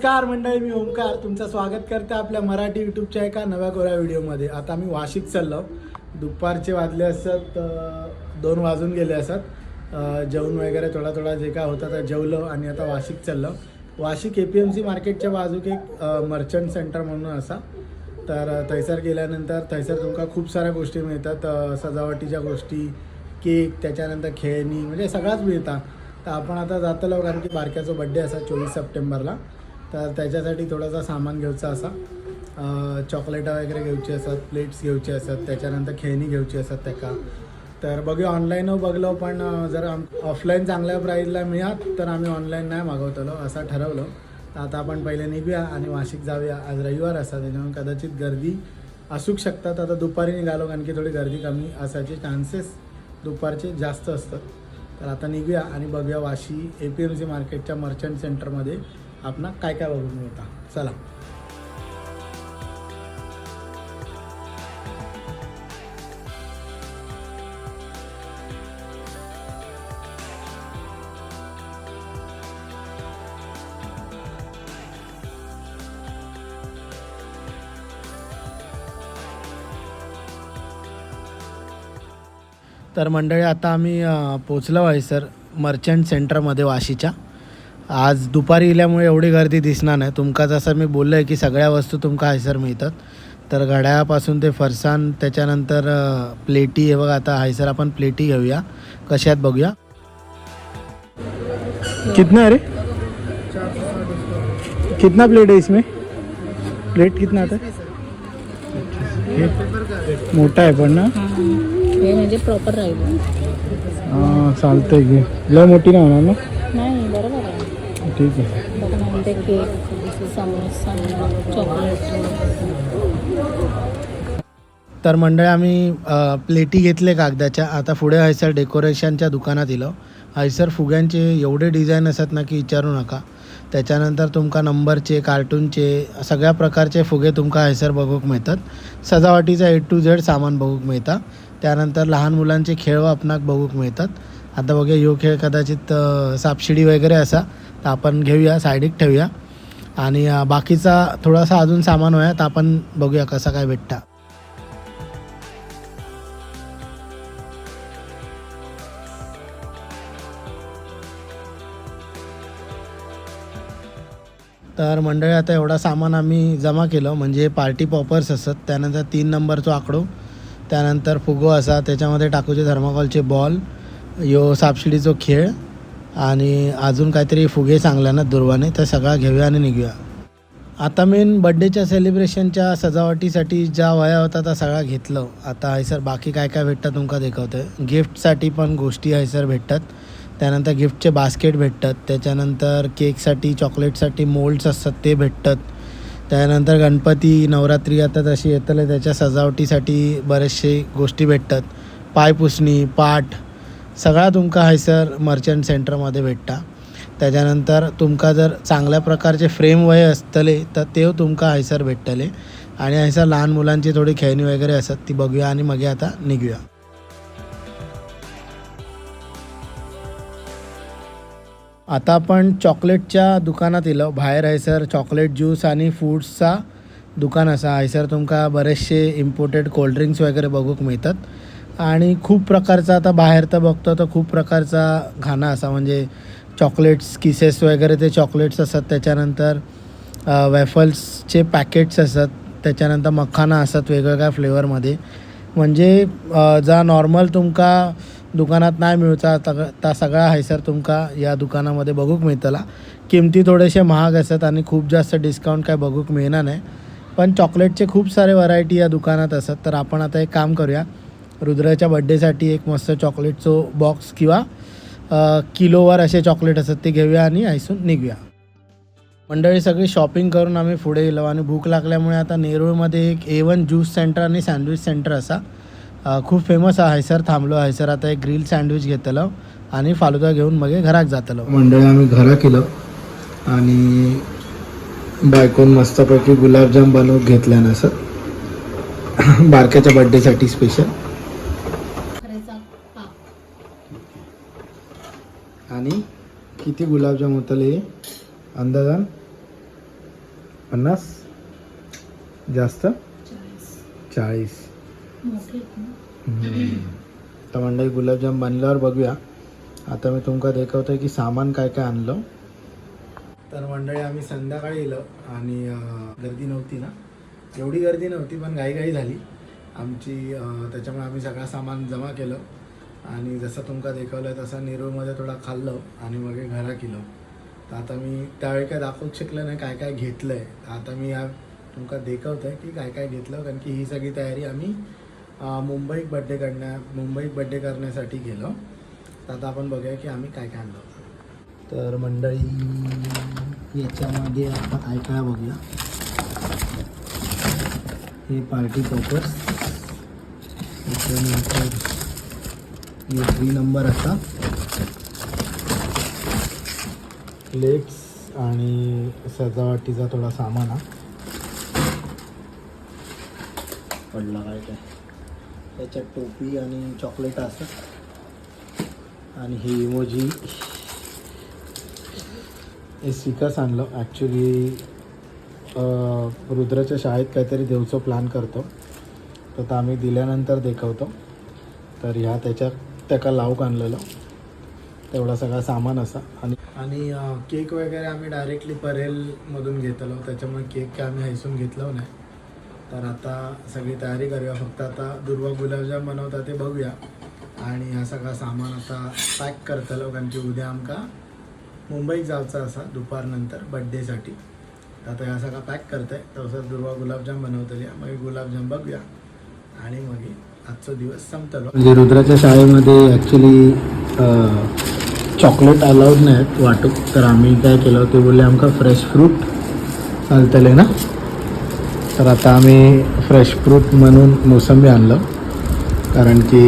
नमस्कार मंडळी मी ओमकार तुमचं स्वागत करते आपल्या मराठी यूट्यूबच्या एका नव्या कोऱ्या व्हिडिओमध्ये. आता मी वाशिक चाललो. दुपारचे वाजले असत दोन वाजून गेले असत. जेवण वगैरे थोडा थोडा जे काय होता तर जेवलो आणि आता वाशिक चाललो. वाशिक ए पी एम सी मार्केटच्या बाजूक एक मर्चंट सेंटर म्हणून असा. तर थैसर थंयसर गेल्यानंतर थंयसर तुमका खूप साऱ्या गोष्टी मिळतात. सजावटीच्या गोष्टी केक त्याच्यानंतर खेळणी म्हणजे सगळाच मिळतात तर आपण आता जातलो कारण की बारक्याचा बड्डे असा चोवीस सप्टेंबरला. तर त्याच्यासाठी थोडासा सामान घ्यायचा असा. चॉकलेटा वगैरे घेऊची असतात प्लेट्स घेवचे असतात त्याच्यानंतर खेळणी घेऊची असतात त्याका तर बघूया ऑनलाईन बघलो पण जर जर ऑफलाईन चांगल्या प्राईजला मिळात तर आम्ही ऑनलाईन नाही मागवतलो असं ठरवलं. तर आता आपण पहिले निघूया आणि वाशिक जाऊया. आज रविवार असा त्याच्यामुळे कदाचित गर्दी असूक शकतात. आता दुपारी निघालो कारण की थोडी गर्दी कमी असायचे चान्सेस दुपारचे जास्त असतात. तर आता निघूया आणि बघूया Vashi A P M C मार्केटच्या मर्चंट सेंटरमध्ये आपणा काय काय बघून मिळता चला. तर मंडळी आता आम्ही पोचलो आहे सर. मर्चंट सेंटरमध्ये वाशीच्या. आज दुपारी इल्यामुळे एवढी गर्दी दिसणार नाही. तुमका जसं मी बोललो आहे की सगळ्या वस्तू तुमका हायसर मिळतात. तर घड्याळापासून ते फरसाण त्याच्यानंतर प्लेटी हे बघा आता हायसर आपण प्लेटी घेऊया. कशात बघूया? कितना रे? कितना प्लेट है इसमें? प्लेट कितना आता? है मोठा आहे पण ना? हे. म्हणजे प्रॉपर राहील. हां चालतंय की. लय मोठी नाही होणार ना? आहे ठीक आहे. बघ ना ते केक समोसा चॉकलेट. तर मंडळी आम्ही प्लेटी घेतले कागदाच्या. आता पुढे हयसर डेकोरेशनच्या दुकानात इलो हयसर फुग्यांचे एवढे डिझाईन असतात ना की विचारू नका. त्याच्यानंतर तुमका नंबरचे कार्टूनचे सगळ्या प्रकारचे फुगे तुमका हयसर बघूक मिळतात. सजावटीचा ए टू झेड सामान बघूक मिळतं. त्यानंतर लहान मुलांचे खेळ आपणाक बघूक मिळतात. आता बघूया यो खेळ कदाचित सापशिडी वगैरे असा. तर आपण घेऊया सायडीक ठेवूया. आणि बाकीचा थोडासा अजून सामान होया तर आपण बघूया कसा काय भेटता. तर मंडळी आता एवढा सामान आम्ही जमा केलं म्हणजे पार्टी पॉपर्स असतात त्यानंतर तीन नंबरचो आकडो त्यानंतर फुगो असा त्याच्यामध्ये टाकूचे थर्माकॉलचे बॉल यो सापशिडीचो खेळ आणि अजून काहीतरी फुगे सांगल्या ना दुर्वाने तर सगळा घेऊया आणि निघूया. आता मेन बड्डेच्या सेलिब्रेशनच्या सजावटीसाठी ज्या वया होता त्या सगळा घेतलं. आता हयसर बाकी काय काय भेटतं तुमका दाखवतं गिफ्टसाठी पण गोष्टी हैसर भेटतात. त्यानंतर गिफ्टचे बास्केट भेटतात. त्याच्यानंतर केकसाठी चॉकलेटसाठी मोल्ड्स असतात ते भेटतात. त्यानंतर गणपती नवरात्री आता तशी येतले त्याच्या सजावटीसाठी बरेचसे गोष्टी भेटतात. पायपुसणी पाठ सगळा तुमका हयसर मर्चंट सेंटरमध्ये भेटता. त्याच्यानंतर तुमका जर चांगल्या प्रकारचे फ्रेम वय असतले तर ते तुमका हयसर भेटतले. आणि हयसर लहान मुलांची थोडी खेळणी वगैरे असत ती बघूया आणि मग आता निघूया. आता आपण चॉकलेटच्या दुकानात येलो. बाहेर हयसर चॉकलेट ज्यूस आणि फूड्सचा दुकान असा. हयसर तुमका बरेचसे इम्पोर्टेड कोल्ड्रिंक्स वगैरे बघूक मिळतात. आणि खूप प्रकारचा आता बाहेर तर बघतो तर खूप प्रकारचा खाना असा म्हणजे चॉकलेट्स किसेस वगैरे ते चॉकलेट्स असतात. त्याच्यानंतर वेफल्सचे पॅकेट्स असतात. त्याच्यानंतर मखाना असतात वेगवेगळ्या फ्लेवरमध्ये म्हणजे जा नॉर्मल तुमका दुकानात नाही मिळता त्या सगळा हायसर तुमका या दुकानामध्ये बघूक मिळतला. किमती थोडेसे महाग असतात आणि खूप जास्त डिस्काउंट काय बघूक मिळणार नाही. पण चॉकलेटचे खूप सारे व्हरायटी या दुकानात असतात. तर आपण आता एक काम करूया. रुद्राच्या बड्डेसाठी एक मस्त चॉकलेटचो बॉक्स किंवा किलोवर असे चॉकलेट असतात ते घेऊया आणि ऐसून निघूया. मंडळी सगळी शॉपिंग करून आम्ही पुढे गेलो आणि भूक लागल्यामुळे आता नेरूळमध्ये एक ए वन ज्यूस सेंटर आणि सँडविच सेंटर असा खूप फेमस आहे सर थांबलो. हयसर आता एक ग्रिल सँडविच घेतलो आणि फालुदा घेऊन मग घरात जातलो. मंडळी आम्ही घरा केलं आणि बायकोन मस्तपैकी गुलाबजाम बनवून घेतल्यानं असं बारक्याच्या बड्डेसाठी स्पेशल आणि किती गुलाबजाम होतले अंदाजान पन्नास? जास्त? चाळीस. तर मंडळी गुलाबजाम बनल्यावर बघूया. आता मी तुमका दाखवतोय की सामान काय काय आणलं. तर मंडळी आम्ही संध्याकाळी येलो आणि गर्दी नव्हती ना. एवढी गर्दी नव्हती पण घाईघाई झाली. आमची त्याच्यामुळे आम्ही सगळं सामान जमा केलं. आणि जसं तुमका दाखवलं तसं नेरूळमध्ये थोडा खाल्लं आणि मग घरा केलं. तर आता मी त्यावेळी काय दाखवूच शकलं नाही काय काय घेतलं आहे आता मी या तुमका देखवतं आहे की काय काय घेतलं कारण की ही सगळी तयारी आम्ही मुंबईत बड्डे करण्या मुंबईत बड्डे करण्यासाठी गेलो तर आता आपण बघूया की आम्ही काय काय आणलं. होतं तर मंडळी याच्यामध्ये आता काय काय बघूया. हे पार्टी पॉपर्स. त्याच्यानंतर हे थ्री नंबर आता. प्लेट्स आणि सजावटीचा थोडा सामान हा. पडला काय काय. त्याच्यात टोपी आणि चॉकलेट असतात आणि ही इमोजी हे स्टिकर्स आणलं. ॲक्च्युली रुद्राच्या शाळेत काहीतरी देवचं प्लॅन करतो. तर तो आम्ही दिल्यानंतर दाखवतो. तर ह्या त्याच्या त्याका लावक आणलेलं. तेवढा सगळा सामान असा. आणि आणि केक वगैरे आम्ही डायरेक्टली परेलमधून घेतलो त्याच्यामुळे केक काय आम्ही हैसून घेतलो नाही. तर आता सगळी तयारी करूया. फक्त आता दुर्वा गुलाबजाम बनवता ते बघूया. आणि हा सगळा सामान आता पॅक करतलो कारण की उद्या आमका मुंबईत जायचं असा दुपारनंतर बड्डेसाठी आता ह्या सगळा पॅक करतंय. तसंच दुर्वा गुलाबजाम बनवतली मग गुलाबजाम बघूया. आणि मग आजचा दिवस संपतलो म्हणजे रुद्राच्या शाळेमध्ये ॲक्च्युली चॉकलेट अलाउड नाहीत वाटूक. तर आम्ही काय केलं ते बोलले आमका फ्रेश फ्रूट चालतले ना? तर आता आम्ही फ्रेश फ्रूट म्हणून मोसंबी आणलं. कारण की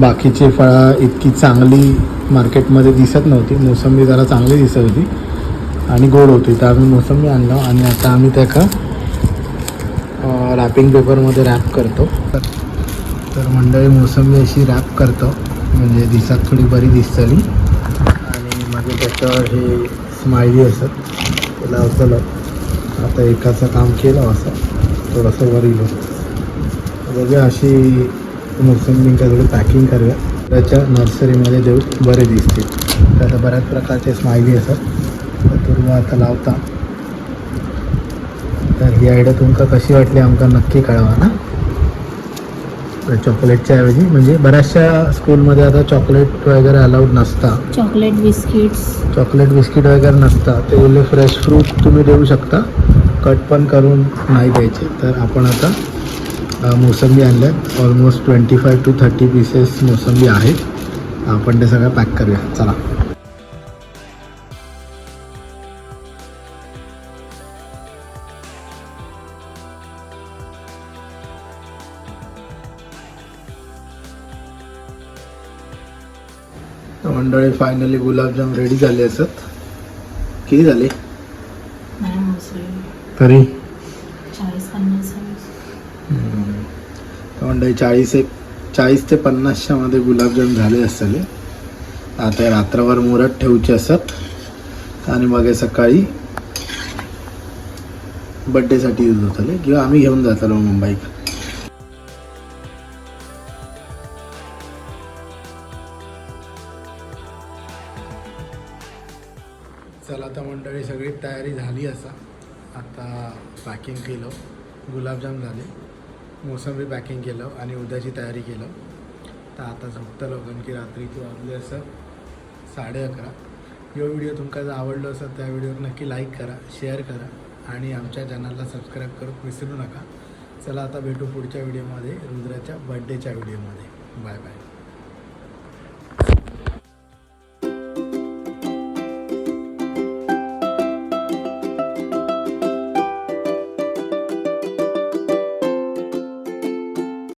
बाकीचे फळं इतकी चांगली मार्केटमध्ये दिसत नव्हती. मोसंबी जरा चांगली दिसत होती आणि गोड होती. तर आम्ही मोसंबी आणलं आणि आता आम्ही त्याका रॅपिंग पेपरमध्ये रॅप करतो. तर तर मंडळी मोसंबी अशी रॅप करतो. म्हणजे दिसात थोडी बरी दिसतली. आणि माझे त्याच्यावर हे स्माइली असत त्याला लावतलं. आता एकाचं काम केलं असं. थोडंसं वर येलो बघूया अशी मोसंबी काय थोडी पॅकिंग करूया. त्याच्या नर्सरीमध्ये देऊ बरे दिसतील. तर आता बऱ्याच प्रकारचे स्माइली असतात तर तुम्ही आता लावता. तर ही आयडिया तुमका कशी वाटली आमका नक्की कळवा ना तर चॉकलेटच्या ऐवजी म्हणजे बऱ्याचशा स्कूलमध्ये आता चॉकलेट वगैरे अलाउड नसता. चॉकलेट बिस्किट्स चॉकलेट बिस्किट वगैरे नसता. ते बोलले फ्रेश फ्रूट तुम्ही देऊ शकता. कट पण करून नाही द्यायचे. तर आपण आता मोसंबी आणल्यात. Almost twenty five to thirty pieces मोसंबी आहेत. आपण ते सगळं पॅक करूया. चला. मंडळी फायनली गुलाबजाम रेडी झाले असत. किती झाले? तरी? मंडळी चाळीस एक चाळीस ते पन्नासच्या मध्ये गुलाबजाम झाले असतले आता हे रात्रभर मुरत ठेवचे असत. आणि मग हे सकाळी बड्डेसाठी यूज होतले किंवा आम्ही घेऊन जातलो मुंबईत चला आता मंडळी सगळी तयारी झाली असा आता पॅकिंग केलं. गुलाबजाम झाले. मोसंबी पॅकिंग केलं आणि उद्याची तयारी केलं. तर आता झोपतलो कारण की रात्रीची वाजले असं साडे अकरा. जो व्हिडिओ तुमका जर आवडलो असेल त्या व्हिडिओवर नक्की लाईक करा शेअर करा आणि आमच्या चॅनलला सबस्क्राईब करू विसरू नका. चला आता भेटू पुढच्या व्हिडिओमध्ये रुद्राच्या बड्डेच्या व्हिडिओमध्ये बाय बाय